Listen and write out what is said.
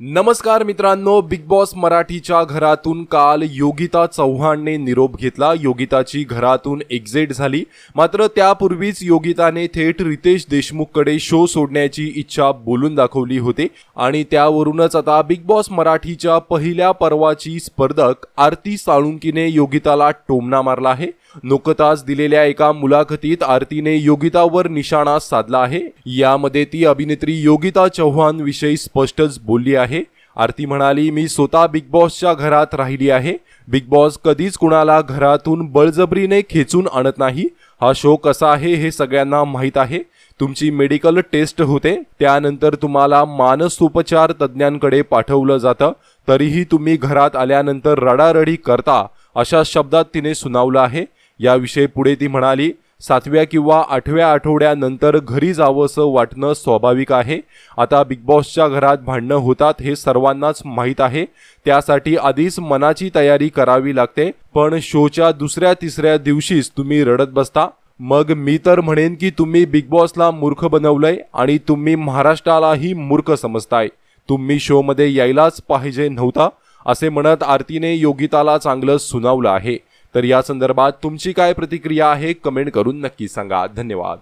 नमस्कार मित्रांनो big boss मराठीच्या घरातून काल योगिता चव्हाणने निरोप घेतला. योगिताची घरातून एक्झिट झाली. मात्र त्यापूर्वीच योगिताने थेट रितेश देशमुखकडे शो सोडण्याची इच्छा बोलून दाखवली होती. आणि त्यावरूनच आता बिग बॉस मराठीच्या पहिल्या पर्वाची स्पर्धक आरती साळुंकीने योगिताला टोमणा मारला आहे. नुकताच दिलेल्या एका मुलाखतीत आरतीने योगितावर निशाणा साधला आहे. यामध्ये ती अभिनेत्री योगिता चव्हाण विषयी स्पष्टच बोलली आहे. आरती म्हणाली मी स्वतः बिग बॉसच्या घरात राहिली आहे. बिग बॉस कधीच कुणाला घरातून बळजबरीने खेचून आणत नाही. हा शो कसा आहे हे सगळ्यांना माहीत आहे. तुमची मेडिकल टेस्ट होते. त्यानंतर तुम्हाला मानसोपचार तज्ज्ञांकडे पाठवलं जातं. तरीही तुम्ही घरात आल्यानंतर रडारडी करता अशा शब्दात तिने सुनावलं आहे. याविषयी पुढे ती म्हणाली सातव्या किंवा आठव्या आठवड्यानंतर घरी जावंसं वाटणं स्वाभाविक आहे. आता बिग बॉसच्या घरात भांडणं होतात हे सर्वांनाच माहीत आहे. त्यासाठी आधीच मनाची तयारी करावी लागते पण शोच्या दुसऱ्या तिसऱ्या दिवशीच तुम्ही रडत बसता. मग मी तर म्हणेन की तुम्ही बिग बॉसला मूर्ख बनवलंय आणि तुम्ही महाराष्ट्रालाही मूर्ख समजताय. तुम्ही शोमध्ये यायलाच पाहिजे नव्हता असे म्हणत आरतीने योगिताला चांगलं सुनावलं आहे. तर या संदर्भात तुमची काय प्रतिक्रिया आहे कमेंट करून नक्की सांगा. धन्यवाद.